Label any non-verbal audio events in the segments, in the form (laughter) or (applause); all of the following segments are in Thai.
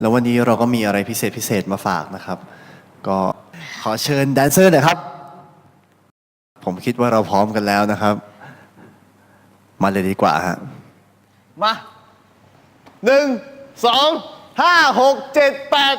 แล้ววันนี้เราก็มีอะไรพิเศษพิเศษมาฝากนะครับ ก็ขอเชิญแดนเซอร์หน่อยครับ ผมคิดว่าเราพร้อมกันแล้วนะครับ มาเลยดีกว่าฮะ มาหนึ่งสองห้าหกเจ็ดแปด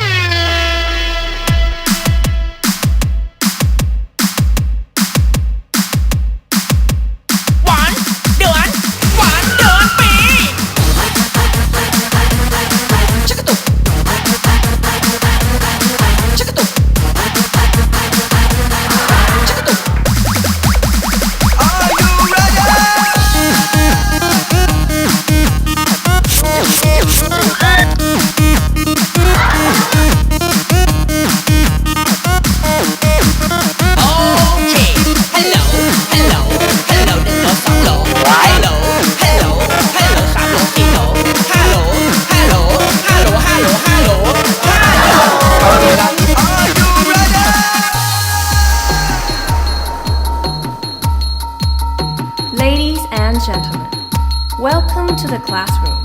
welcome to the classroom.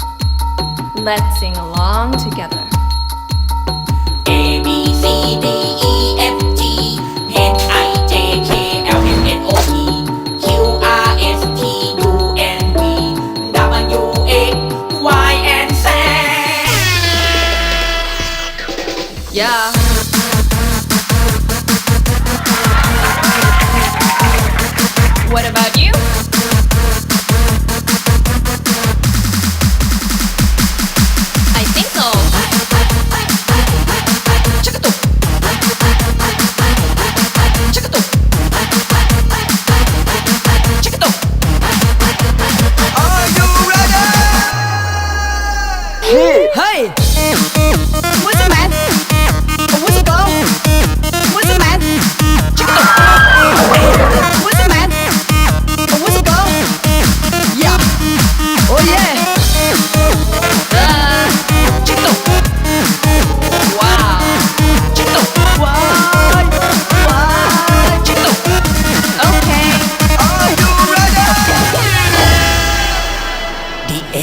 Let's sing along together. A B C D E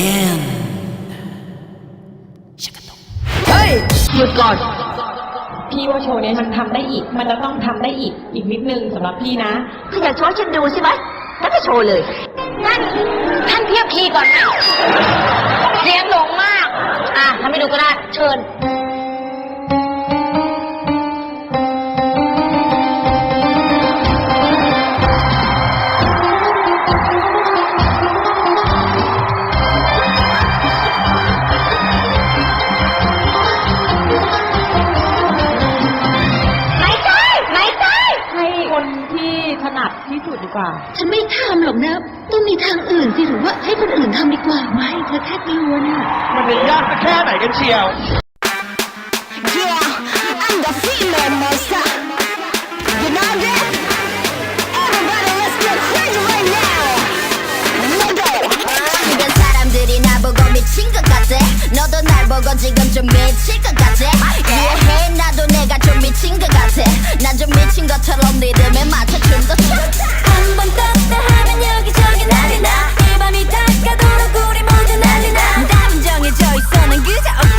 end ชักกระตุกเฮ้ยหยุดก่อน พี่ว่าโชว์เนี้ยมันทำได้อีก มันจะต้องทำได้อีก อีกนิดนึงสำหรับพี่นะ ถ้าอยากโชว์ให้ฉันดูใช่ไหมฉันจะโชว์เลยท่านท่านเทียบคีย์ก่อนนะเสียงหลงมาก อะทำให้ดูก็ได้ เชิญ ฉันไม่ทำหรอกนะ ต้องมีทางอื่นสิหรือว่าให้คนอื่นทำดีกว่าไหมเธอแค่กลัวน่ะ มันจะยากสักแค่ไหนกันเชียว Yeah, I'm the female monster. You know that? Everybody, let's get crazy right now. Nigga. 주변 사람들이 나보고 미친 것 같아. 너도 날 보고 지금 좀 미칠 것 같아. 이해해, 나도 내가 좀 미친 것 같아. 난 좀 미친 것처럼 리듬에 맞춰 춤도 춰. 한번 떴다 하면 여기저기 난리 나. 이 밤이 다 가도록 우리 모두 난리 나. 감정해져 있어, 난. 그저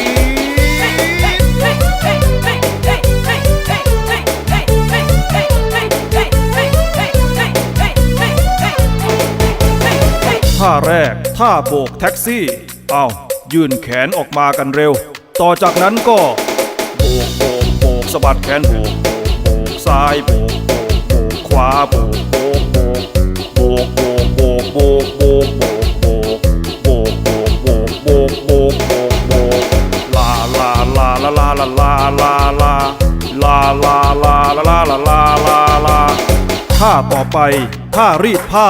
ท่าแรก ท่าโบกแท็กซี่ เอายื่นแขนออกมากันเร็ว ต่อจากนั้นก็ โบกโบกโบกสะบัดแขนโบกโบกโบกซ้ายโบกโบกโบกขวาโบกโบกโบกโบกโบกโบกโบกโบกโบกโบกโบกโบกโบกโบกโบกโบกโบกลาลาลาลาลาลาลาลาลาลาลาลาลาลาลาลาลาลาท่าต่อไปท่ารีดผ้า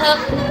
他 (laughs)